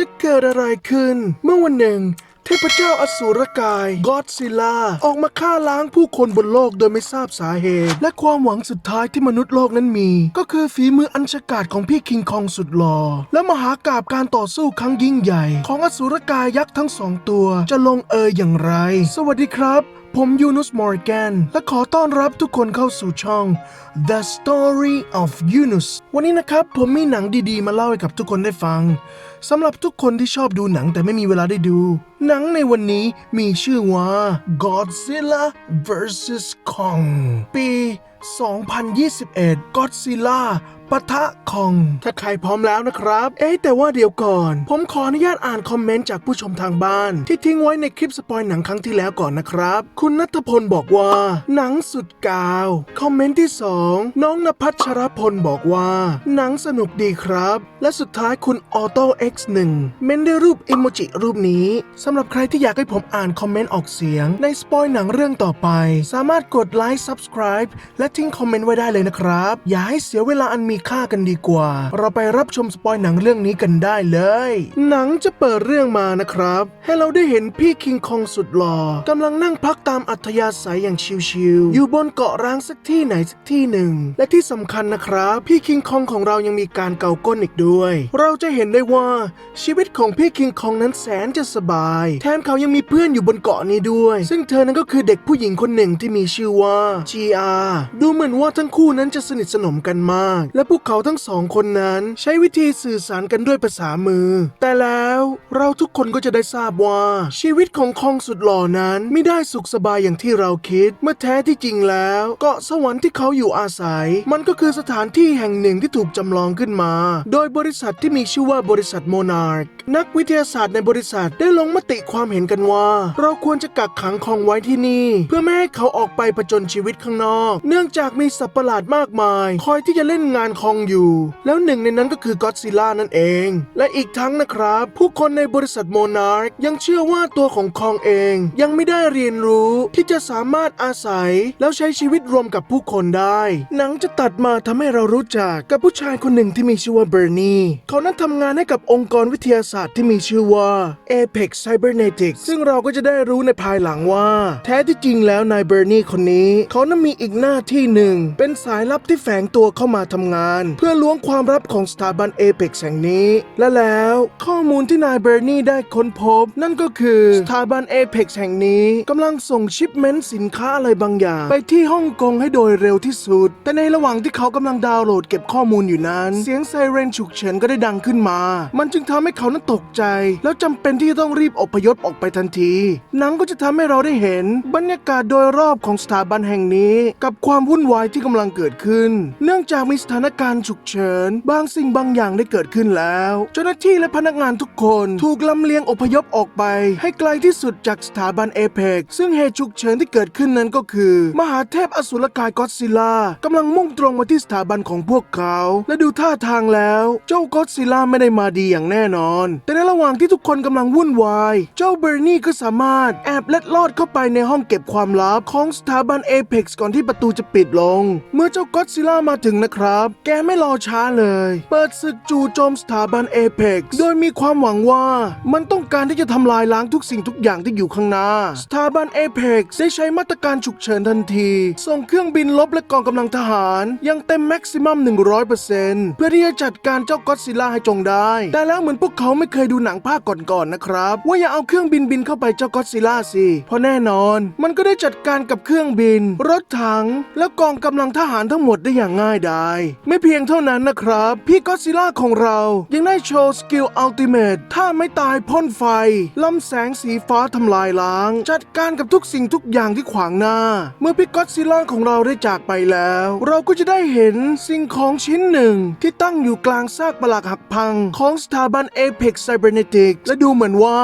จะเกิดอะไรขึ้น เมื่อวันหนึ่ง เทพเจ้าอสูรกายกอดซิล่าออกมาฆ่าล้างผู้คนบนโลกโดยไม่ทราบสาเหตุ และความหวังสุดท้ายที่มนุษย์โลกนั้นมี ก็คือฝีมืออันฉกาจของพี่คิงคองสุดหล่อและมหากาบการต่อสู้ครั้งยิ่งใหญ่ ของอสูรกายยักษ์ทั้งสองตัว จะลงเอยอย่างไร สวัสดีครับ ผมยูนุสมอร์แกนและขอต้อนรับทุกคนเข้าสู่ช่อง The Story of Yunus วันนี้นะครับผมมีหนังดีๆ มาเล่าให้กับทุกคนได้ฟังสำหรับทุกคนที่ชอบดูหนังแต่ไม่มีเวลาได้ดู หนังในวันนี้มีชื่อว่า Godzilla vs Kong ปี 2021 Godzilla ปะทะคอง ถ้าใครพร้อมแล้วนะครับ เอ๊แต่ว่าเดี๋ยวก่อน ผมขออนุญาตอ่านคอมเมนต์จากผู้ชมทางบ้าน ที่ทิ้งไว้ในคลิปสปอยหนังครั้งที่แล้วก่อนนะครับ คุณนัทพลบอกว่า หนังสุดกาว คอมเมนต์ที่ 2น้องนภัชรพลบอกว่า หนังสนุกดีครับ และสุดท้ายคุณออโต้ X1 เมนด้วยรูปอิโมจิรูปนี้สำหรับใครที่อยากให้ผมอ่านคอมเมนต์ออกเสียง ในสปอยหนังเรื่องต่อไป สามารถกดไลค์ Subscribe และทิ้งคอมเมนต์ไว้ได้เลยนะครับ อย่าให้เสียเวลาอันมีค่ากันดีกว่า เราไปรับชมสปอยหนังเรื่องนี้กันได้เลย หนังจะเปิดเรื่องมานะครับ ให้เราได้เห็นพี่คิงคองสุดหล่อกำลังนั่งพักตามอัธยาศัยอย่างชิลๆอยู่บนเกาะร้างสักที่ไหนสักที่หนึ่งและที่สำคัญนะครับ พี่คิงคองของเรายังมีการเกาก้นอีกด้วย เราจะเห็นได้ว่าชีวิตของพี่คิงคองนั้นแสนจะสบาย แถมเขายังมีเพื่อนอยู่บนเกาะนี้ด้วย ซึ่งเธอนั้นก็คือเด็กผู้หญิงคนหนึ่งที่มีชื่อว่า GR ดูเหมือนว่าทั้งคู่นั้นจะสนิทสนมกันมาก และพวกเขาทั้งสองคนนั้นใช้วิธีสื่อสารกันด้วยภาษามือ แต่แล้วเราทุกคนก็จะได้ทราบว่า ชีวิตของคองสุดหล่อนั้นไม่ได้สุขสบายอย่างที่เราคิด เมื่อแท้ที่จริงแล้ว เกาะสวรรค์ที่เขาอยู่อาศัย มันก็คือสถานที่แห่งหนึ่งที่ถูกจำลองขึ้นมา โดยบริษัทที่มีชื่อว่าบริษัทโมนาร์กนักวิทยาศาสตร์ในบริษัทได้ลงมติความเห็นกันว่า เราควรจะกักขังคองไว้ที่นี่ เพื่อไม่ให้เขาออกไปผจญชีวิตข้างนอก เนื่องจากมีสัตว์ประหลาดมากมาย คอยที่จะเล่นงานคองอยู่ แล้วหนึ่งในนั้นก็คือก็อดซิลล่านั่นเอง และอีกทั้งนะครับ ผู้คนในบริษัทโมนาร์กยังเชื่อว่าตัวของคองเอง ยังไม่ได้เรียนรู้ที่จะสามารถอาศัยแล้วใช้ชีวิตรวมกับผู้คนได้หนังจะตัดมาทำให้เรารู้จักกับผู้ชายคนหนึ่งที่มีชื่อว่าเบอร์นีเขานั้นทำงานให้กับองค์กรวิทยาศาสตร์ที่มีชื่อว่า Apex Cybernetics ซึ่งเราก็จะได้รู้ในภายหลังว่า แท้ที่จริงแล้วนายเบอร์นีคนนี้เขานั้นมีอีกหน้าที่หนึ่ง เป็นสายลับที่แฝงตัวเข้ามาทำงาน เพื่อล้วงความลับของสถาบัน Apex แห่งนี้ และแล้วข้อมูลที่นายเบอร์นีได้ค้นพบ นั่นก็คือสถาบัน Apex แห่งนี้กำลังส่งชิปเมนต์สินค้าอะไรบางอย่าง ไปที่ฮ่องกงให้โดยเร็วที่สุดแต่ในระหว่างที่เขากำลังดาวน์โหลดเก็บข้อมูลอยู่นั้น เสียงไซเรนฉุกเฉินก็ได้ดังขึ้นมา มันจึงทำให้เขานั้นตกใจ แล้วจำเป็นที่จะต้องรีบอพยพออกไปทันที หนังก็จะทำให้เราได้เห็นบรรยากาศโดยรอบของสถาบันแห่งนี้ กับความวุ่นวายที่กำลังเกิดขึ้น เนื่องจากมีสถานการณ์ฉุกเฉิน บางสิ่งบางอย่างได้เกิดขึ้นแล้ว เจ้าหน้าที่และพนักงานทุกคนถูกลำเลียงอพยพออกไป ให้ไกลที่สุดจากสถาบันเอเปกซึ่งเหตุฉุกเฉินที่เกิดขึ้นนั้นก็คือ มหาเทพอสุรกายก็อดซิลล่ากำลังมุ่งตรงมาที่สถาบันของพวกเขา และดูท่าทางแล้ว เจ้าก็อดซิล่าไม่ได้มาดีอย่างแน่นอน แต่ในระหว่างที่ทุกคนกำลังวุ่นวาย เจ้าเบอร์นี่ก็สามารถแอบเล็ดลอดเข้าไปในห้องเก็บความลับของสถาบันเอเปกซ์ก่อนที่ประตูจะปิดลง เมื่อเจ้าก็อดซิล่ามาถึงนะครับ แกไม่รอช้าเลย เปิดศึกจู่โจมสถาบันเอเปกซ์โดยมีความหวังว่ามันต้องการที่จะทำลายล้างทุกสิ่งทุกอย่างที่อยู่ข้างหน้า สถาบันเอเปกซ์ได้ใช้มาตรการฉุกเฉินทันที ส่งเครื่องบินลบและกองกำลังลังทหารยังเต็มแม็กซิมัม 100%เพื่อที่จะจัดการเจ้าก็อดซิลล่าให้จงได้ แต่แล้วเหมือนพวกเขาไม่เคยดูหนังภาคก่อนๆนะครับ ว่าอย่าเอาเครื่องบินบินเข้าไปเจ้าก็อดซิลล่าสิ เพราะแน่นอน มันก็ได้จัดการกับเครื่องบิน รถถัง และกองกำลังทหารทั้งหมดได้อย่างง่ายดายไม่เพียงเท่านั้นนะครับ พี่ก็อดซิลล่าของเรายังได้โชว์สกิลอัลติเมทถ้าไม่ตายพ่นไฟลำแสงสีฟ้าทำลายล้าง จัดการกับทุกสิ่งทุกอย่างที่ขวางหน้า เมื่อพี่ก็อดซิลล่าของเราได้จากไปแล้วเราก็จะได้เห็นสิ่งของชิ้นหนึ่ง ที่ตั้งอยู่กลางซากปลักหักพัง ของสถาบัน Apex Cybernetics และดูเหมือนว่า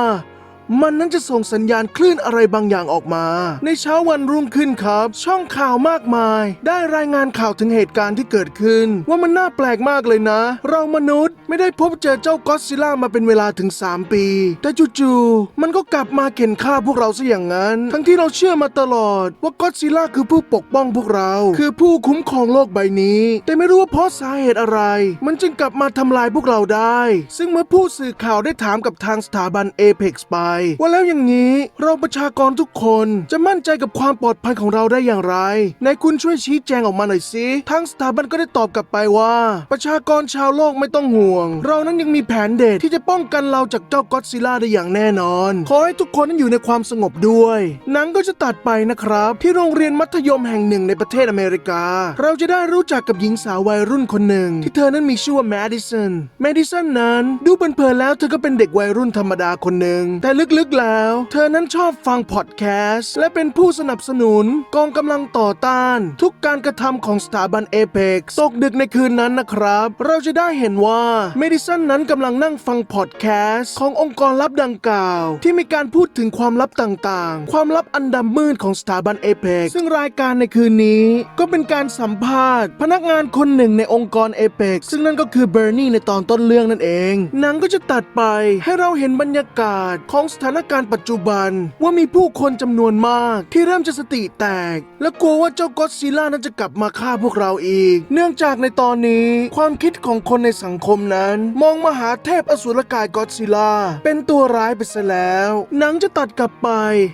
มันนั้นจะส่งสัญญาณคลื่นอะไรบางอย่างออกมา ในเช้าวันรุ่งขึ้นครับ ช่องข่าวมากมาย ได้รายงานข่าวถึงเหตุการณ์ที่เกิดขึ้น ว่ามันน่าแปลกมากเลยนะ เรามนุษย์ไม่ได้พบเจอเจ้าก็อดซิลล่ามาเป็นเวลาถึง 3 ปี แต่จู่ๆมันก็กลับมาเข็นฆ่าพวกเราซะอย่างนั้น ทั้งที่เราเชื่อมาตลอด ว่าก็อดซิลล่าคือผู้ปกป้องพวกเรา คือผู้คุ้มครองโลกใบนี้ แต่ไม่รู้ว่าเพราะสาเหตุอะไร มันจึงกลับมาทำลายพวกเราได้ ซึ่งเมื่อผู้สื่อข่าวได้ถามกับทางสถาบันเอเพ็กซ์ไปว่าแล้วอย่างนี้เราประชากรทุกคนจะมั่นใจกับความปลอดภัยของเราได้อย่างไรในคุณช่วยชี้แจงออกมาหน่อยสิทางสถาบันก็ได้ตอบกลับไปว่า ประชากรชาวโลกไม่ต้องห่วง เรานั้นยังมีแผนเด็ดที่จะป้องกันเราจากเจ้าก็อดซิล่าได้อย่างแน่นอน ขอให้ทุกคนนั้นอยู่ในความสงบด้วยหนังก็จะตัดไปนะครับ ที่โรงเรียนมัธยมแห่งหนึ่งในประเทศอเมริกา เราจะได้รู้จักกับหญิงสาววัยรุ่นคนหนึ่ง ที่เธอนั้นมีชื่อว่าแมดิสันแมดิสันนั้น ดูเผินเพลแล้วเธอก็เป็นเด็กวัยรุ่นธรรมดาคนหนึ่งแต่ลึกๆแล้ว เธอนั้นชอบฟังพอดแคสต์ และเป็นผู้สนับสนุนกองกำลังต่อต้าน ทุกการกระทำของสถาบันเอเพ็กตกดึกในคืนนั้นนะครับ เราจะได้เห็นว่าเมดิสันนั้นกำลังนั่งฟังพอดแคสต์ ขององค์กรลับดังกล่าว ที่มีการพูดถึงความลับต่างๆ ความลับอันดำมืดของสถาบันเอเพ็กซึ่งรายการในคืนนี้ ก็เป็นการสัมภาษณ์ พนักงานคนหนึ่งในองค์กรเอเพ็กซึ่งนั่นก็คือเบอร์นี่ในตอนต้นเรื่องนั่นเองหนังก็จะตัดไปให้เราเห็นบรรยากาศของสถานการณ์ปัจจุบันว่ามีผู้คนจำนวนมากที่เริ่มจะสติแตก และกลัวว่าเจ้าก็อดซิลล่านั้นจะกลับมาฆ่าพวกเราอีก เนื่องจากในตอนนี้ความคิดของคนในสังคมนั้น มองมหาเทพอสุรกายก็อดซิลล่าเป็นตัวร้ายไปซะแล้ว หนังจะตัดกลับไป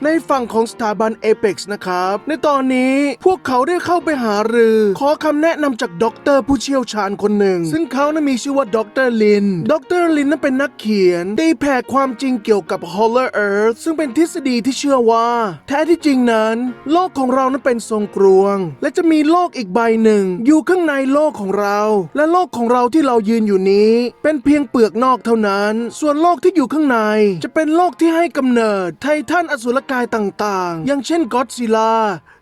ในฝั่งของสถาบันเอเพ็กซ์นะครับ ในตอนนี้พวกเขาได้เข้าไปหารือ ขอคำแนะนำจากด็อกเตอร์ผู้เชี่ยวชาญคนหนึ่ง ซึ่งเขานั้นมีชื่อว่าด็อกเตอร์ลินด็อกเตอร์ลินนั้นเป็นนักเขียนตีแผ่ความจริงเกี่ยวกับฮอล Solar Earth ซึ่งเป็นทฤษฎีที่เชื่อว่า แท้ที่จริงนั้น โลกของเรานั้นเป็นทรงกลวง และจะมีโลกอีกใบหนึ่ง อยู่ข้างในโลกของเรา และโลกของเราที่เรายืนอยู่นี้ เป็นเพียงเปลือกนอกเท่านั้น ส่วนโลกที่อยู่ข้างใน จะเป็นโลกที่ให้กำเนิดไททันอสุรกายต่างๆ อย่างเช่นก็อดซิลล่า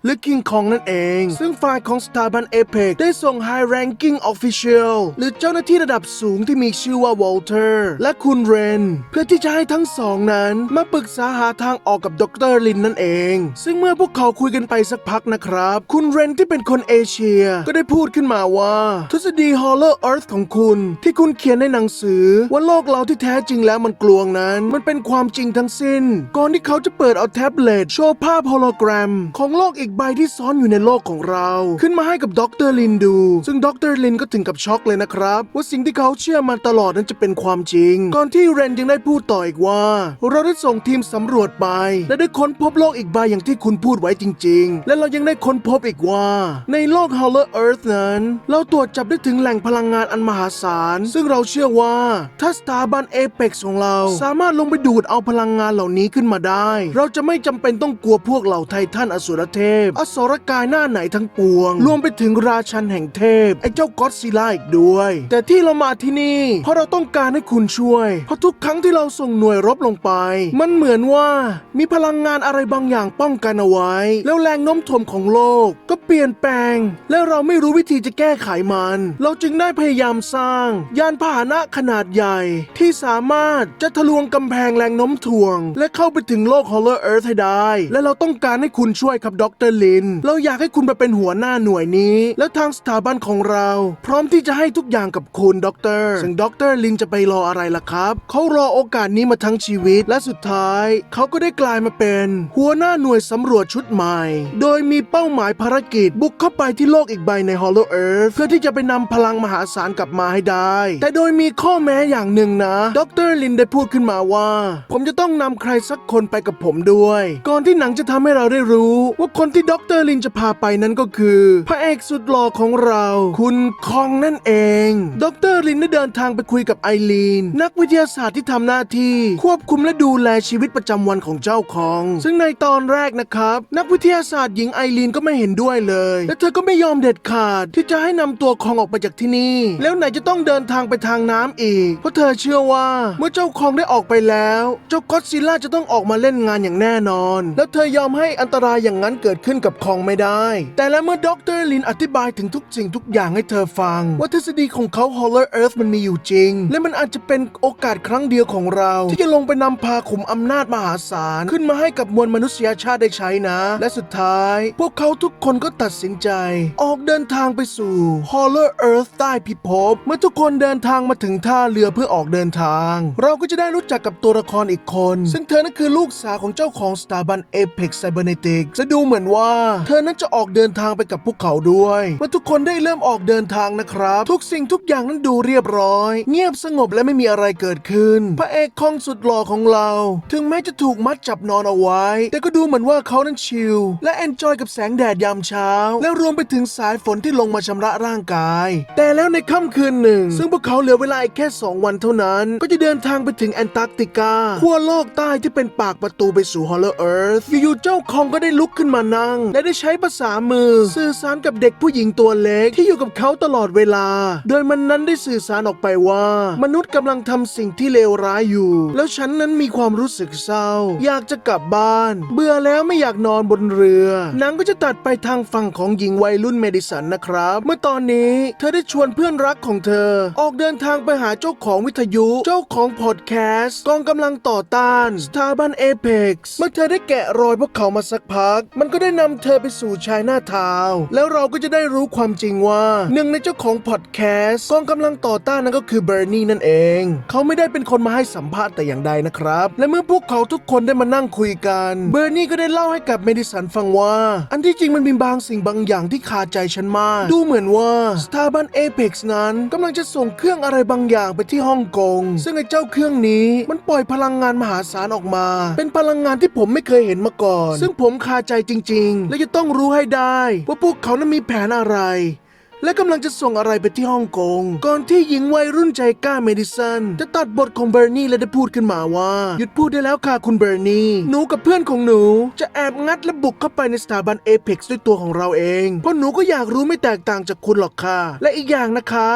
หรือคิงคองนั่นเอง ซึ่งฝ่ายของสถาบันเอเ c ได้ส่ง High Ranking Official หรือเจ้าหน้าที่ระดับสูงที่มีชื่อว่าวอลเตอร์และคุณเรน เพื่อที่จะให้ทั้งสองนั้น มาปรึกษาหาทางออกกับดรลินนั่นเอง ซึ่งเมื่อพวกเขาคุยกันไปสักพักนะครับ คุณเรนที่เป็นคนเอเชีย ก็ได้พูดขึ้นมาว่า ทฤษฎี Hollow Earth ของคุณ ที่คุณเขียนในหนังสือ ว่าโลกเราที่แท้จริงแล้วมันกลวงนั้น มันเป็นความจริงทั้งสิ้น ก่อนที่เขาจะเปิดเอาแท็บเล็ตโชว์ภาพโฮโลแกรม ของโลกอีกใบที่ซ่อนอยู่ในโลกของเรา ขึ้นมาให้กับดรลินดู ซึ่งดรลินก็ถึงกับช็อกเลยนะครับ ว่าสิ่งที่เขาเชื่อมาตลอดนั้นจะเป็นความจริง ก่อนที่เรนยังได้พูดต่ออีกว่า เราได้ส่งทีมสำรวจไป และได้ค้นพบโลกอีกใบอย่างที่คุณพูดไว้จริง ๆ และเรายังได้ค้นพบอีกว่า ในโลก Hollow Earth นั้น เราตรวจจับได้ถึงแหล่งพลังงานอันมหาศาล ซึ่งเราเชื่อว่าถ้าสถาบันเอเ c ของเราสามารถลงไปดูดเอาพลังงานเหล่านี้ขึ้นมาได้ เราจะไม่จำเป็นต้องกลัวพวกเหล่าไททันอสุรเทพอสรกายหน้าไหนทั้งปวง รวมไปถึงราชันแห่งเทพ ไอ้เจ้าก็อดซิลล่าอีกด้วย แต่ที่เรามาที่นี่ เพราะเราต้องการให้คุณช่วย เพราะทุกครั้งที่เราส่งหน่วยรบลงไป มันเหมือนว่ามีพลังงานอะไรบางอย่างป้องกันเอาไว้ แล้วแรงโน้มถ่วงของโลก ก็เปลี่ยนแปลง และเราไม่รู้วิธีจะแก้ไขมัน เราจึงได้พยายามสร้าง ยานพาหนะขนาดใหญ่ ที่สามารถจะทะลวงกำแพงแรงโน้มถ่วง และเข้าไปถึงโลก Hollow Earth ให้ได้ และเราต้องการให้คุณช่วยครับดรลิน เราอยากให้คุณไปเป็นหัวหน้าหน่วยนี้ และทางสถาบันของเรา พร้อมที่จะให้ทุกอย่างกับคุณด็อกเตอรซึ่งด็อกเตอร์ลินจะไปรออะไรล่ะครับ เขารอโอกาสนี้มาทั้งชีวิต และสุดท้าย เขาก็ได้กลายมาเป็น หัวหน้าหน่วยสำรวจชุดใหม่ โดยมีเป้าหมายภารกิจบุกเข้าไปที่โลกอีกใบใน Hollow Earth เพื่อที่จะไปนำพลังมหาศาลกลับมาให้ได้ แต่โดยมีข้อแม้อย่างหนึ่งนะดรลินได้พูดขึ้นมาว่า ผมจะต้องนำใครสักคนไปกับผมด้วย ก่อนที่หนังจะทำให้เราได้รู้ว่าคนที่ที่ดรลินจะพาไปนั้นก็คือ พระเอกสุดหล่อของเรา คุณคองนั่นเองดรลินได้เดินทางไปคุยกับไอรีนนักวิทยาศาสตร์ที่ทำหน้าที่ ควบคุมและดูแลชีวิตประจำวันของเจ้าคอง ซึ่งในตอนแรกนะครับ นักวิทยาศาสตร์หญิงไอรีนก็ไม่เห็นด้วยเลย และเธอก็ไม่ยอมเด็ดขาดที่จะให้นำตัวคองออกไปจากที่นี่ แล้วไหนจะต้องเดินทางไปทางน้ำอีก เพราะเธอเชื่อว่าเมื่อเจ้าคองได้ออกไปแล้ว เจ้าก็อดซิลล่าจะต้องออกมาเล่นงานอย่างแน่นอน และเธอยอมให้อันตรายอย่างนั้นเกิดขึ้นขึ้นกับคองไม่ได้ แต่แล้วเมื่อดรลินอธิบายถึงทุกสิ่งทุกอย่างให้เธอฟัง ว่าทฤษฎีของเขา Hollow Earth มันมีอยู่จริง และมันอาจจะเป็นโอกาสครั้งเดียวของเรา ที่จะลงไปนำพาขุมอำนาจมหาศาล ขึ้นมาให้กับมวลมนุษยชาติได้ใช้นะ และสุดท้าย พวกเขาทุกคนก็ตัดสินใจ ออกเดินทางไปสู่ Hollow Earth ใต้พิภพเมื่อทุกคนเดินทางมาถึงท่าเรือเพื่อออกเดินทาง เราก็จะได้รู้จักกับตัวละครอีกคน ซึ่งเธอนั้นคือลูกสาวของเจ้าของสถาบัน Apex Cybernetics จะดูเหมือนว่าเธอนั้นจะออกเดินทางไปกับพวกเขาด้วยเมื่อทุกคนได้เริ่มออกเดินทางนะครับ ทุกสิ่งทุกอย่างนั้นดูเรียบร้อย เงียบสงบและไม่มีอะไรเกิดขึ้น พระเอกคองสุดหล่อของเรา ถึงแม้จะถูกมัดจับนอนเอาไว้ แต่ก็ดูเหมือนว่าเขานั้นชิลและเอนจอยกับแสงแดดยามเช้า และรวมไปถึงสายฝนที่ลงมาชำระร่างกาย แต่แล้วในค่ำคืนหนึ่ง ซึ่งพวกเขาเหลือเวลาอีกแค่ 2 วันเท่านั้น ก็จะเดินทางไปถึงแอนตาร์กติกาขั้วโลกใต้ที่เป็นปากประตูไปสู่ฮอลล์เอิร์ธอยู่ๆเจ้าคองก็ได้ลุกขึ้นมานั่งและได้ใช้ภาษามือ สื่อสารกับเด็กผู้หญิงตัวเล็กที่อยู่กับเขาตลอดเวลา โดยมันนั้นได้สื่อสารออกไปว่า มนุษย์กำลังทำสิ่งที่เลวร้ายอยู่ แล้วฉันนั้นมีความรู้สึกเศร้า อยากจะกลับบ้าน เบื่อแล้วไม่อยากนอนบนเรือนังก็จะตัดไปทางฝั่งของหญิงวัยรุ่นเมดิสันนะครับ เมื่อตอนนี้เธอได้ชวนเพื่อนรักของเธอ ออกเดินทางไปหาเจ้าของวิทยุ เจ้าของพอดแคสต์กองกำลังต่อต้านสถาบันเอเพ็กซ์เมื่อเธอได้แกะรอยพวกเขามาสักพัก มันก็ได้นำเธอไปสู่ชายหน้าทาวแล้วเราก็จะได้รู้ความจริงว่าหนึ่งในเจ้าของพอดแคสต์กองกำลังต่อต้านนั่นก็คือเบอร์นีนั่นเอง เขาไม่ได้เป็นคนมาให้สัมภาษณ์แต่อย่างใดนะครับ และเมื่อพวกเขาทุกคนได้มานั่งคุยกัน เบอร์นีก็ได้เล่าให้กับเมดิสันฟังว่า อันที่จริงมันมีบางสิ่งบางอย่างที่คาใจฉันมาก ดูเหมือนว่าสถาบันเอเพ็กซ์นั้นกำลังจะส่งเครื่องอะไรบางอย่างไปที่ฮ่องกง ซึ่งไอ้เจ้าเครื่องนี้มันปล่อยพลังงานมหาศาลออกมา เป็นพลังงานที่ผมไม่เคยเห็นมาก่อน ซึ่งผมคาใจจริงๆและจะต้องรู้ให้ได้ ว่าพวกเขานั้นมีแผนอะไร และกำลังจะส่งอะไรไปที่ฮ่องกง ก่อนที่หญิงวัยรุ่นใจกล้าเมดิสันจะตัดบทของเบอร์นี่และได้พูดขึ้นมาว่า หยุดพูดได้แล้วค่ะคุณเบอร์นี่หนูกับเพื่อนของหนู จะแอบงัดและบุกเข้าไปในสถาบันเอเพ็กซ์ด้วยตัวของเราเอง เพราะหนูก็อยากรู้ไม่แตกต่างจากคุณหรอกค่ะและอีกอย่างนะคะ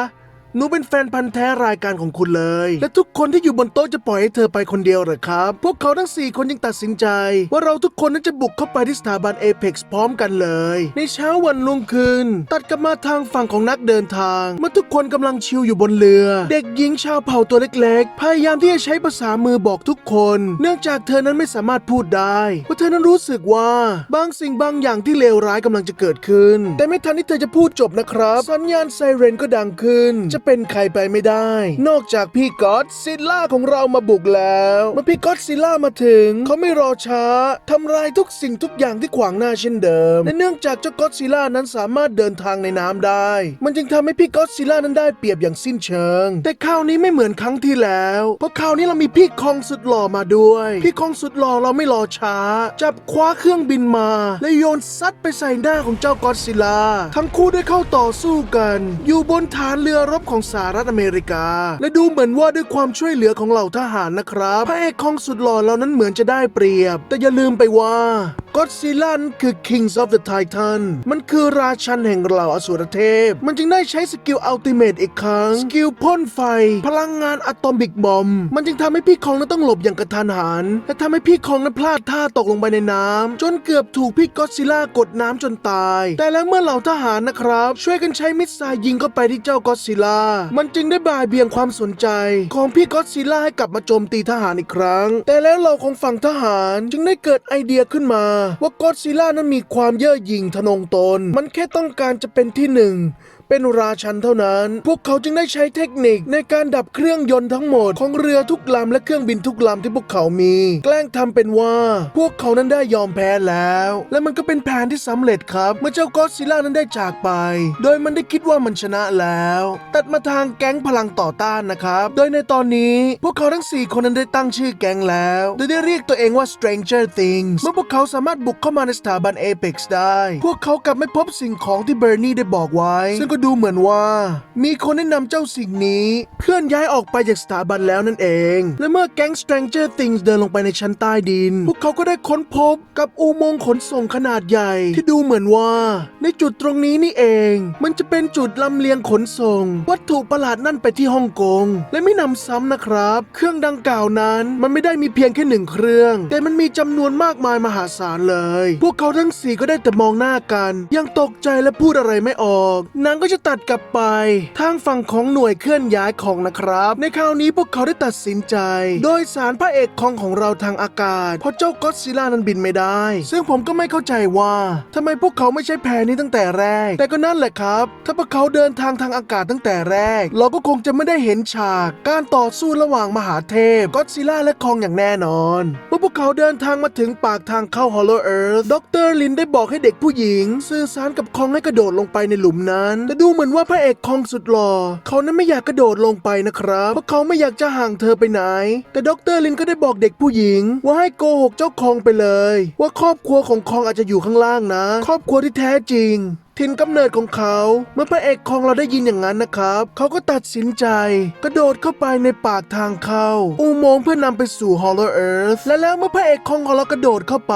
หนูเป็นแฟนพันธ์แท้รายการของคุณเลย และทุกคนที่อยู่บนโต๊ะจะปล่อยให้เธอไปคนเดียวเหรอครับ พวกเขาทั้ง 4 คนยังตัดสินใจ ว่าเราทุกคนนั้นจะบุกเข้าไปที่สถาบันเอเพ็กซ์พร้อมกันเลย ในเช้าวันรุ่งขึ้น ตัดกลับมาทางฝั่งของนักเดินทาง เมื่อทุกคนกำลังชิลอยู่บนเรือ เด็กหญิงชาวเผ่าตัวเล็กๆ พยายามที่จะใช้ภาษามือบอกทุกคน เนื่องจากเธอนั้นไม่สามารถพูดได้ว่าเธอนั้นรู้สึกว่าบางสิ่งบางอย่างที่เลวร้ายกำลังจะเกิดขึ้น แต่ไม่ทันที่เธอจะพูดจบนะครับ สัญญาณไซเรนก็ดังขึ้นจะเป็นใครไปไม่ได้ นอกจากพี่ก็อดซิลล่าของเรามาบุกแล้วเมื่อพี่ก็อดซิลล่ามาถึง เขาไม่รอช้าทำลายทุกสิ่งทุกอย่างที่ขวางหน้าเช่นเดิมและเนื่องจากเจ้าก็อดซิลล่านั้นสามารถเดินทางในน้ำได้ มันจึงทำให้พี่ก็อดซิลล่านั้นได้เปรียบอย่างสิ้นเชิง แต่คราวนี้ไม่เหมือนครั้งที่แล้ว เพราะคราวนี้เรามีพี่คองสุดหล่อมาด้วย พี่คองสุดหล่อเราไม่รอช้า จับคว้าเครื่องบินมา และโยนซัดไปใส่หน้าของเจ้าก็อดซิลล่าทั้งคู่ได้เข้าต่อสู้กัน อยู่บนฐานเรือรบของกองสหรัฐอเมริกา และดูเหมือนว่าด้วยความช่วยเหลือของเหล่าทหารนะครับ พระเอกของสุดหล่อเรานั้นเหมือนจะได้เปรียบ แต่อย่าลืมไปว่าก็อดซิลล่านั้นคือ Kings of the Titan มันคือราชันแห่งเหล่าอสูรเทพ มันจึงได้ใช้สกิลอัลติเมตอีกครั้ง สกิลพ่นไฟ พลังงานอะตอมิกบอม มันจึงทำให้พี่คองนั้นต้องหลบอย่างกระทันหัน และทำให้พี่คองนั้นพลาดท่าตกลงไปในน้ำจนเกือบถูกพี่ก็อดซิลล่ากดน้ำจนตาย แต่แล้วเมื่อเหล่าทหารนะครับ ช่วยกันใช้มิสไซล์ยิงเข้าไปที่เจ้าก็อดซิลล่ามันจึงได้บ่ายเบี่ยงความสนใจ ของพี่ก็อดซิลล่าให้กลับมาโจมตีทหารอีกครั้ง แต่แล้วเราของฝั่งทหารจึงได้เกิดไอเดียขึ้นมา ว่าก็อดซิลล่านั้นมีความเย่อหยิ่งทะนงตน มันแค่ต้องการจะเป็นที่หนึ่ง เป็นราชันเท่านั้น พวกเขาจึงได้ใช้เทคนิคในการดับเครื่องยนต์ทั้งหมดของเรือทุกลำและเครื่องบินทุกลำที่พวกเขามี แกล้งทำเป็นว่า พวกเขานั้นได้ยอมแพ้แล้ว และมันก็เป็นแผนที่สำเร็จครับ เมื่อเจ้าก็อซิลล่านั้นได้จากไป โดยมันได้คิดว่ามันชนะแล้ว ตัดมาทางแก๊งพลังต่อต้านนะครับ โดยในตอนนี้พวกเขาทั้ง 4 คนนั้นได้ตั้งชื่อแก๊งแล้ว โดยได้เรียกตัวเองว่า Stranger Things เมื่อพวกเขาสามารถบุกเข้ามาในสถาบัน Apex ได้ พวกเขากลับไม่พบสิ่งของที่เบอร์นี่ได้บอกไว้ซึ่งก็ก็ดูเหมือนว่า มีคนแนะนำเจ้าสิ่งนี้ เคลื่อนย้ายออกไปจากสถาบันแล้วนั่นเอง และเมื่อแก๊ง Stranger Things เดินลงไปในชั้นใต้ดิน พวกเขาก็ได้ค้นพบกับอุโมงค์ขนส่งขนาดใหญ่ ที่ดูเหมือนว่า ในจุดตรงนี้นี่เอง มันจะเป็นจุดลำเลียงขนส่ง วัตถุประหลาดนั่นไปที่ฮ่องกง และไม่นำซ้ำนะครับ เครื่องดังกล่าวนั้นมันไม่ได้มีเพียงแค่หนึ่งเครื่อง แต่มันมีจำนวนมากมายมหาศาลเลย พวกเขาทั้งสี่ก็ได้แต่มองหน้ากัน ยังตกใจและพูดอะไรไม่ออกนางก็ก็จะตัดกลับไป ทางฝั่งของหน่วยเคลื่อนย้ายของนะครับ ในคราวนี้พวกเขาได้ตัดสินใจ โดยสารพระเอกของของเราทางอากาศ เพราะเจ้าก็อดซิล่านั้นบินไม่ได้ ซึ่งผมก็ไม่เข้าใจว่าทำไมพวกเขาไม่ใช้แพนี้ตั้งแต่แรก แต่ก็นั่นแหละครับ ถ้าพวกเขาเดินทางทางอากาศตั้งแต่แรก เราก็คงจะไม่ได้เห็นฉาก การต่อสู้ระหว่างมหาเทพก็อดซิล่าและคองอย่างแน่นอนเมื่อพวกเขาเดินทางมาถึงปากทางเข้า Hollow Earth ดรลินได้บอกให้เด็กผู้หญิง สื่อสารกับคองให้กระโดดลงไปในหลุมนั้นแต่ดูเหมือนว่าพระเอกคองสุดหล่อเขานั้นไม่อยากกระโดดลงไปนะครับ เพราะเขาไม่อยากจะห่างเธอไปไหน แต่ดรลินก็ได้บอกเด็กผู้หญิง ว่าให้โกหกเจ้าคองไปเลย ว่าครอบครัวของคองอาจจะอยู่ข้างล่างนะ ครอบครัวที่แท้จริง ถิ่นกำเนิดของเขา เมื่อพระเอกของเราได้ยินอย่างนั้นนะครับ เขาก็ตัดสินใจ กระโดดเข้าไปในปากทางเข้า อุโมงค์เพื่อนำไปสู่ Hollow Earth และแล้วเมื่อพระเอกของเรากระโดดเข้าไป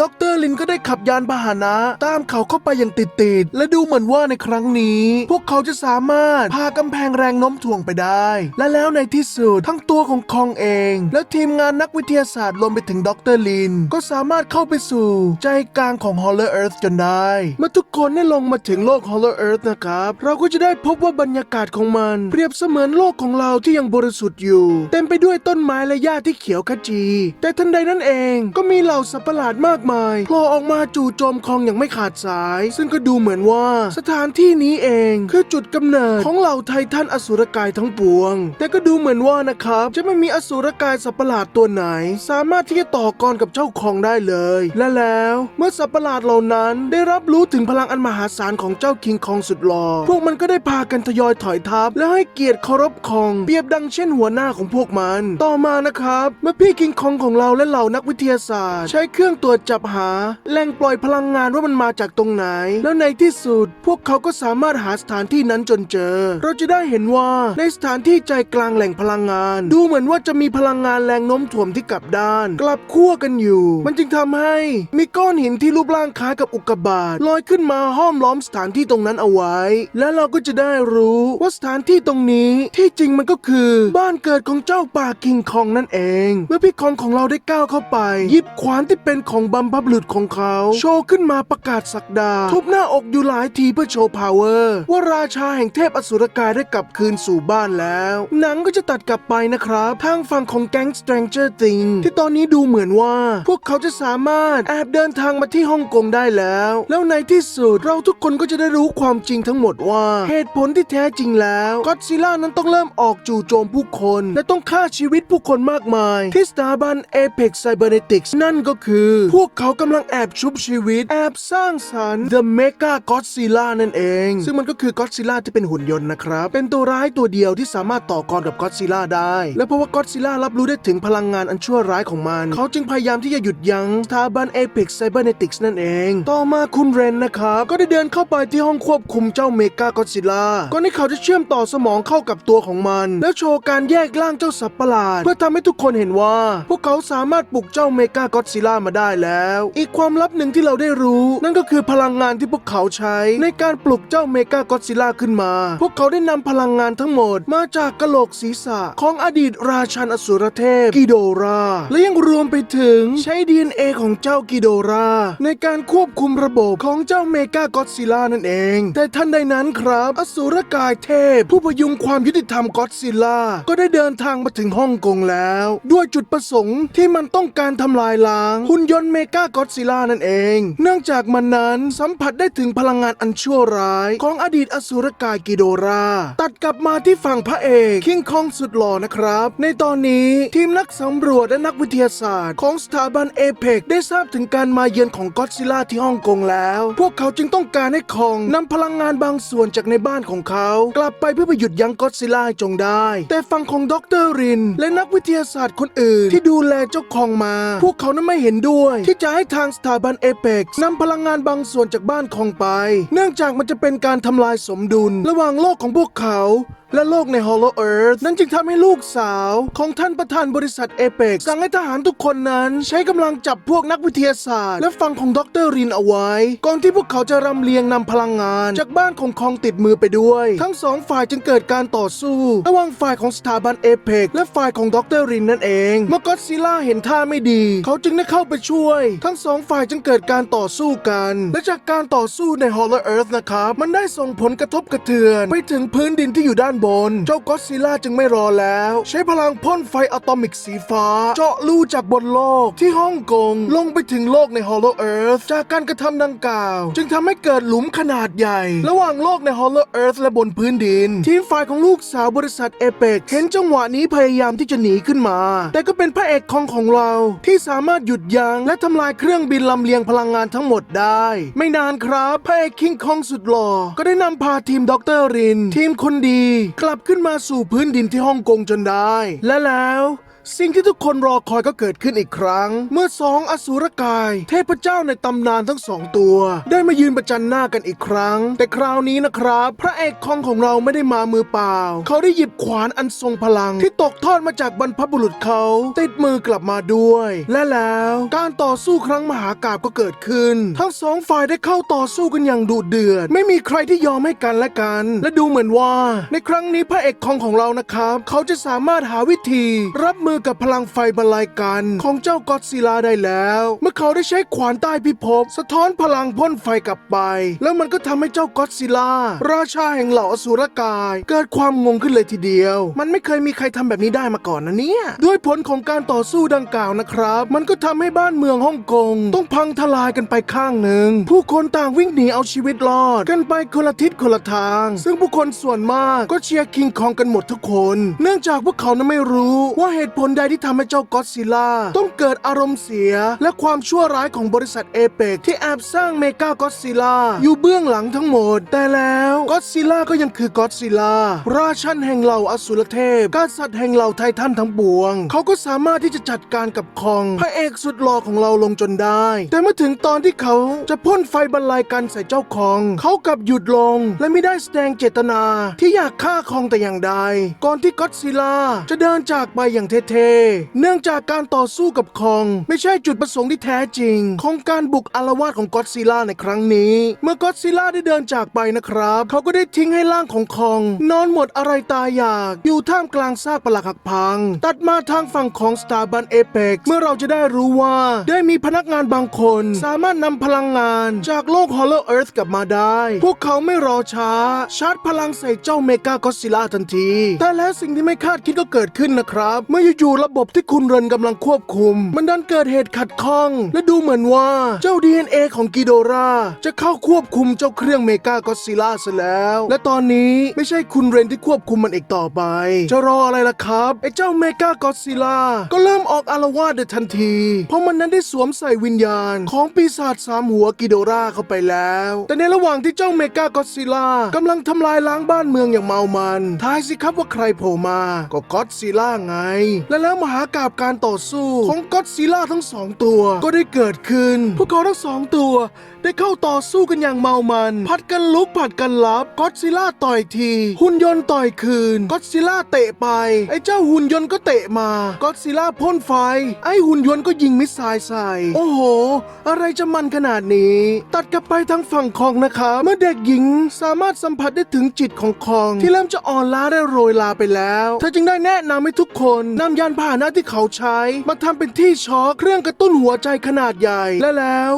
ดรลินก็ได้ขับยานพาหนะ ตามเขาเข้าไปอย่างติดๆ และดูเหมือนว่าในครั้งนี้ พวกเขาจะสามารถพากำแพงแรงโน้มถ่วงไปได้ และแล้วในที่สุดทั้งตัวของคองเอง และทีมงานนักวิทยาศาสตร์รวมไปถึงดรลิน ก็สามารถเข้าไปสู่ใจกลางของ Hollow Earth จนได้ เมื่อทุกคนได้ลงมาถึงโลก Hollow Earth นะครับ เราก็จะได้พบว่าบรรยากาศของมัน เปรียบเสมือนโลกของเราที่ยังบริสุทธิ์อยู่ เต็มไปด้วยต้นไม้และหญ้าที่เขียวขจี แต่ทันใดนั้นเองก็มีเหล่าสัตว์ประหลาดมากมายโผล่ออกมาจู่โจมคลองอย่างไม่ขาดสาย ซึ่งก็ดูเหมือนว่าสถานที่นี้เองคือจุดกำเนิดของเหล่าไททันอสุรกายทั้งปวง แต่ก็ดูเหมือนว่านะครับ จะไม่มีอสุรกายสัตว์ประหลาดตัวไหน สามารถที่จะต่อกรกับเจ้าคองได้เลย และแล้ว เมื่อสัตว์ประหลาดเหล่านั้นได้รับรู้ถึงพลังอันมหาศาลของเจ้าคิงคองสุดหล่อพวกมันก็ได้พากันทยอยถอยทัพและให้เกียรติเคารพคองเปรียบดังเช่นหัวหน้าของพวกมัน ต่อมานะครับ เมื่อพี่คิงคองของเราและเหล่านักวิทยาศาสตร์ ใช้เครื่องตรวจจับหาแหล่งปล่อยพลังงานว่ามันมาจากตรงไหน แล้วในที่สุด พวกเขาก็สามารถหาสถานที่นั้นจนเจอ เราจะได้เห็นว่าในสถานที่ใจกลางแหล่งพลังงาน ดูเหมือนว่าจะมีพลังงานแรงโน้มถ่วงที่กลับด้าน กลับขั้วกันอยู่ มันจึงทำให้ มีก้อนหินที่รูปร่างคล้ายกับอุกกาบาตลอยขึ้นมาห้อมล้อมสถานที่ตรงนั้นเอาไว้ และเราก็จะได้รู้ว่าสถานที่ตรงนี้ที่จริงมันก็คือบ้านเกิดของเจ้าป่าคิงคองนั่นเอง เมื่อพี่คองของเราได้ก้าวเข้าไป หยิบขวานที่เป็นของบัมพบุรุษของเขา โชว์ขึ้นมาประกาศสักดา ทุบหน้าอกอยู่หลายทีเพื่อโชว์พาวเวอร์ว่าราชาแห่งเทพอสุรกายได้กลับคืนสู่บ้านแล้ว หนังก็จะตัดกลับไปนะครับ ทางฝั่งของแก๊ง Stranger Things ที่ตอนนี้ดูเหมือนว่า พวกเขาจะสามารถแอบเดินทางมาที่ฮ่องกงได้แล้ว แล้วในที่สุดเราทุกคนก็จะได้รู้ความจริงทั้งหมดว่า เหตุผลที่แท้จริงแล้วก็อดซิล่านั้นต้องเริ่มออกจู่โจมผู้คน และต้องฆ่าชีวิตผู้คนมากมาย ที่สถาบัน Apex Cybernetics นั่นก็คือ พวกเขากำลังแอบชุบชีวิต แอบสร้างสรรค์ The Mega Godzilla นั่นเอง ซึ่งมันก็คือ Godzilla ที่เป็นหุ่นยนต์นะครับ เป็นตัวร้ายตัวเดียวที่สามารถต่อกรกับ Godzilla ได้ และเพราะว่า Godzilla รับรู้ได้ถึงพลังงานอันชั่วร้ายของมัน เขาจึงพยายามที่จะหยุดยั้งสถาบัน Apex Cybernetics นั่นเอง ต่อมาคุณเรนนะครับก็ได้เดินเข้าไปที่ห้องควบคุมเจ้าเมกา Godzilla ก่อนที่เขาจะเชื่อมต่อสมองเข้ากับตัวของมัน แล้วโชว์การแยกร่างเจ้าสัตว์ประหลาด เพื่อทำให้ทุกคนเห็นว่า พวกเขาสามารถปลุกเจ้าเมกา Godzilla มาได้แล้ว อีกความลับหนึ่งที่เราได้รู้ นั่นก็คือพลังงานที่พวกเขาใช้ ในการปลุกเจ้าเมกา Godzilla ขึ้นมา พวกเขาได้นำพลังงานทั้งหมด มาจากกะโหลกศีรษะของอดีตราชันอสุรเทพกิโดราและยังรวมไปถึงใช้ DNA ของเจ้ากิโดราในการควบคุมระบบของเจ้าเมกา Godzilla นั่นเอง แต่ทันใดนั้นครับ อสุรกายเทพ ผู้พยุงความยุติธรรมก็อดซิล่าก็ได้เดินทางมาถึงฮ่องกงแล้ว ด้วยจุดประสงค์ที่มันต้องการทำลายล้าง หุ่นยนต์เมกาก็อดซิล่านั่นเอง เนื่องจากมันนั้นสัมผัสได้ถึงพลังงานอันชั่วร้าย ของอดีตอสุรกายกิโดราตัดกลับมาที่ฝั่งพระเอกคิงคองสุดหล่อนะครับ ในตอนนี้ทีมนักสำรวจและนักวิทยาศาสตร์ ของสถาบันเอเปกได้ทราบถึงการมาเยือนของก็อดซิลล่าที่ฮ่องกงแล้ว พวกเขาจึงต้องต้องการให้คองนำพลังงานบางส่วนจากในบ้านของเขา กลับไปเพื่อไปหยุดยั้งก็อดซิล่าจงได้ แต่ฝั่งของดรริน และนักวิทยาศาสตร์คนอื่น ที่ดูแลเจ้าคองมา พวกเขานั้นไม่เห็นด้วย ที่จะให้ทางสถาบันเอเปกนำพลังงานบางส่วนจากบ้านคองไป เนื่องจากมันจะเป็นการทำลายสมดุล ระหว่างโลกของพวกเขา และโลกใน Hollow Earth นั่นจึงทำให้ลูกสาวของท่านประธานบริษัทเอเปกสั่งให้ทหารทุกคนนั้นใช้กำลังจับพวกนักวิทยาศาสตร์ และฟังของดรรินเอาไว้ ก่อนที่พวกเขาจะรำเลียงนำพลังงาน จากบ้านของคองติดมือไปด้วย ทั้งสองฝ่ายจึงเกิดการต่อสู้ ระหว่างฝ่ายของสถาบันเอเปกและฝ่ายของดรรินนั่นเอง เมื่อก็อดซิลล่าเห็นท่าไม่ดี เขาจึงได้เข้าไปช่วย ทั้งสองฝ่ายจึงเกิดการต่อสู้กัน และจากการต่อสู้ใน Hollow Earth นะครับมันได้ส่งผลกระทบกระเทือน ไปถึงพื้นดินที่อยู่ด้านบน เจ้าก็อดซิล่าจึงไม่รอแล้ว ใช้พลังพ่นไฟอะตอมิกสีฟ้า เจาะรูจากบนโลกที่ฮ่องกง ลงไปถึงโลกใน Hollow Earth จากการกระทำดังกล่าว จึงทำให้เกิดหลุมขนาดใหญ่ ระหว่างโลกใน Hollow Earth และบนพื้นดิน ทีมฝ่ายของลูกสาวบริษัทเอเปกเห็นจังหวะนี้พยายามที่จะหนีขึ้นมา แต่ก็เป็นพระเอกของของเราที่สามารถหยุดยัง้งและทำลายเครื่องบินลำเลียงพลังงานทั้งหมดได้ ไม่นานครับพระเอกคิงคองสุดหล่อก็ได้นำพาทีมดรริน ทีมคนดีกลับขึ้นมาสู่พื้นดินที่ฮ่องกงจนได้ และแล้ว สิ่งที่ทุกคนรอคอยก็เกิดขึ้นอีกครั้ง เมื่อสองอสูรกาย เทพเจ้าในตำนานทั้งสองตัว ได้มายืนประจันหน้ากันอีกครั้ง แต่คราวนี้นะครับ พระเอกคองของเราไม่ได้มามือเปล่า เขาได้หยิบขวานอันทรงพลัง ที่ตกทอดมาจากบรรพบุรุษเขา ติดมือกลับมาด้วย และแล้วการต่อสู้ครั้งมหากาบก็เกิดขึ้น ทั้งสองฝ่ายได้เข้าต่อสู้กันอย่างดุเดือด ไม่มีใครที่ยอมให้กันและกัน และดูเหมือนว่า ในครั้งนี้พระเอกคองของเรานะครับ เขาจะสามารถหาวิธีรับมือกับพลังไฟบรรลัยกันของเจ้าก็อดซิลาได้แล้ว เมื่อเขาได้ใช้ขวานใต้พิภพสะท้อนพลังพ่นไฟกลับไป แล้วมันก็ทำให้เจ้าก็อดซิลาราชาแห่งเหล่าอสูรกาย เกิดความงงขึ้นเลยทีเดียว มันไม่เคยมีใครทำแบบนี้ได้มาก่อนนะเนี่ยด้วยผลของการต่อสู้ดังกล่าวนะครับ มันก็ทำให้บ้านเมืองฮ่องกง ต้องพังทลายกันไปข้างหนึ่ง ผู้คนต่างวิ่งหนีเอาชีวิตรอด กันไปคนละทิศคนละทาง ซึ่งผู้คนส่วนมากก็เชียร์คิงคองกันหมดทุกคน เนื่องจากพวกเขานั้นไม่รู้ว่าเหตุผลใดที่ทำให้เจ้าก็อดซิลล่าต้องเกิดอารมณ์เสีย และความชั่วร้ายของบริษัทเอเปกที่แอบสร้างเมกาก็อดซิลล่าอยู่เบื้องหลังทั้งหมด แต่แล้วก็อดซิลล่าก็ยังคือก็อดซิลล่าราชันแห่งเหล่าอสูรเทพกษัตริย์แห่งเหล่าไททันทั้งปวง เขาก็สามารถที่จะจัดการกับคองพระเอกสุดหล่อของเราลงจนได้ แต่เมื่อถึงตอนที่เขาจะพ่นไฟบรรลัยกันใส่เจ้าคอง เขากลับหยุดลง และไม่ได้แสดงเจตนาที่อยากฆ่าคองแต่อย่างใด ก่อนที่ก็อดซิลล่าจะเดินจากไปอย่างเท่ๆเนื่องจากการต่อสู้กับคอง ไม่ใช่จุดประสงค์ที่แท้จริง ของการบุกอารวาสของก็อดซิล่าในครั้งนี้ เมื่อก็อดซิล่าได้เดินจากไปนะครับ เขาก็ได้ทิ้งให้ร่างของคอง นอนหมดอะไรตายอยาก อยู่ท่ามกลางซากปลักหักพัง ตัดมาทางฝั่งของสถาร์บันเอเปกเมื่อเราจะได้รู้ว่า ได้มีพนักงานบางคน สามารถนำพลังงานจากโลก Hollow Earth กลับมาได้ พวกเขาไม่รอช้า ชาร์จพลังใส่เจ้าเมกาก็อดซิลล่าทันที แต่แล้วสิ่งที่ไม่คาดคิดก็เกิดขึ้นนะครับ เมื่ออยู่ๆระบบที่คุณเรนกำลังควบคุม มันดันเกิดเหตุขัดข้อง และดูเหมือนว่าเจ้า DNA ของกิโดราจะเข้าควบคุมเจ้าเครื่องเมกากอซิล่าซะแล้ว และตอนนี้ไม่ใช่คุณเรนที่ควบคุมมันอีกต่อไป จะรออะไรล่ะครับไอ้เจ้าเมกากอซิล่าก็เริ่มออกอารวาสโดทันที เพราะมันนั้นได้สวมใส่วิญญาณ ของปีศาจสามหัวกิโดราเข้าไปแล้ว แต่ในระหว่างที่เจ้าเมกากอซิล่ากำลังทำลายล้างบ้านเมืองอย่างเมามันทายสิครับว่าใครโผล่มาก็ก็อดซิล่าไงและแล้วมหากาบการต่อสู้ของก็อดซิล่าทั้งสองตัว ก็ได้เกิดขึ้น พวกเขาทั้งสองตัว ได้เข้าต่อสู้กันอย่างเมามัน ผัดกันลุกผัดกันลับก็อดซิล่าต่อยที หุ่นยนต์ต่อยคืนก็อดซิล่าเตะไป ไอ้เจ้าหุ่นยนต์ก็เตะมาก็อดซิล่าพ่นไฟ ไอ้หุ่นยนต์ก็ยิงมิสไซล์ใส่ โอ้โห อะไรจะมันขนาดนี้ ตัดกลับไปทางฝั่งคองนะครับเมื่อเด็กหญิงสามารถสัมผัสได้ถึงจิตของคอง ที่เริ่มจะอ่อนล้าได้โรยลาไปแล้ว เธอจึงได้แนะนำให้ทุกคนนำยายานพาหนะที่เขาใช้ มาทำเป็นที่ช็อคเครื่องกระตุ้นหัวใจขนาดใหญ่และแล้ว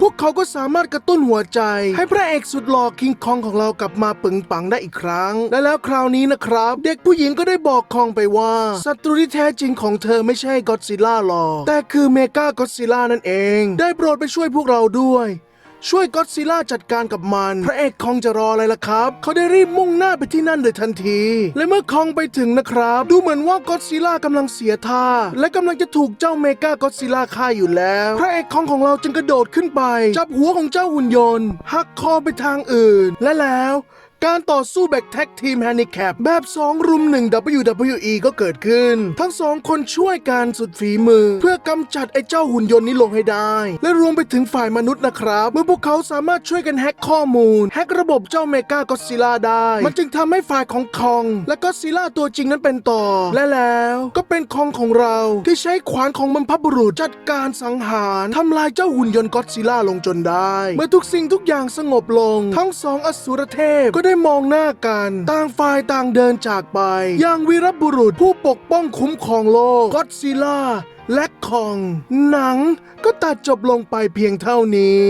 พวกเขาก็สามารถกระตุ้นหัวใจ ให้พระเอกสุดหล่อคิงคองของเรากลับมาปึงปังได้อีกครั้ง และแล้วคราวนี้นะครับ เด็กผู้หญิงก็ได้บอกคองไปว่าศัตรูที่แท้จริงของเธอไม่ใช่ก็อดซิลล่าหรอกแต่คือเมกาก็อดซิลล่านั่นเอง ได้โปรดไปช่วยพวกเราด้วย ช่วยก็อดซิล่าจัดการกับมัน พระเอกคองจะรออะไรล่ะครับ เขาได้รีบมุ่งหน้าไปที่นั่นเลยทันที และเมื่อคองไปถึงนะครับ ดูเหมือนว่าก็อดซิล่ากำลังเสียท่า และกำลังจะถูกเจ้าเมกาก็อดซิล่าฆ่าอยู่แล้ว พระเอกคองของเราจึงกระโดดขึ้นไป จับหัวของเจ้าหุ่นยนต์หักคอไปทางอื่น และแล้ว การต่อสู้แบกแท็กทีมแฮนดิแคปแบบ 2 รุม 1 WWE ก็เกิดขึ้น ทั้งสองคนช่วยกันสุดฝีมือ เพื่อกำจัดไอ้เจ้าหุ่นยนต์นี้ลงให้ได้ และรวมไปถึงฝ่ายมนุษย์นะครับ เมื่อพวกเขาสามารถช่วยกันแฮ็กข้อมูล แฮ็กระบบเจ้าเมกาก็อซิล่าได้ มันจึงทำให้ฝ่ายของคอง และก็ซิล่าตัวจริงนั้นเป็นต่อ และแล้วก็เป็นคองของเราที่ใช้ขวานของบรรพบุรุษจัดการสังหารทำลายเจ้าหุ่นยนต์ก็อซิลล่าลงจนได้ เมื่อทุกสิ่งทุกอย่างสงบลง ทั้งสองอสูรเทพก็ได้ได้มองหน้ากัน ต่างฝ่ายต่างเดินจากไป อย่างวีรบุรุษผู้ปกป้องคุ้มครองโลกก็อดซิล่าและคอง หนังก็ตัดจบลงไปเพียงเท่านี้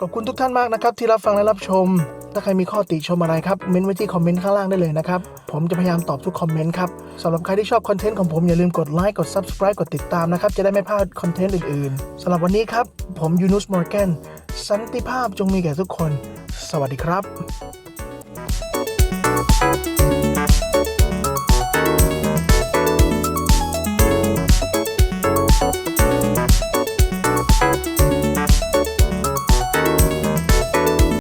ขอบคุณทุกท่านมากนะครับ ที่รับฟังและรับชม ถ้าใครมีข้อติชมอะไรครับ เม้นไว้ที่คอมเมนต์ข้างล่างได้เลยนะครับ ผมจะพยายามตอบทุกคอมเมนต์ครับสำหรับใครที่ชอบคอนเทนต์ของผมอย่าลืมกดไลค์กด Subscribe กดติดตามนะครับ จะได้ไม่พลาดคอนเทนต์อื่นๆสำหรับวันนี้ครับ ผมยูนุสมอร์แกนสันติภาพจงมีแก่ทุกคน สวัสดีครับ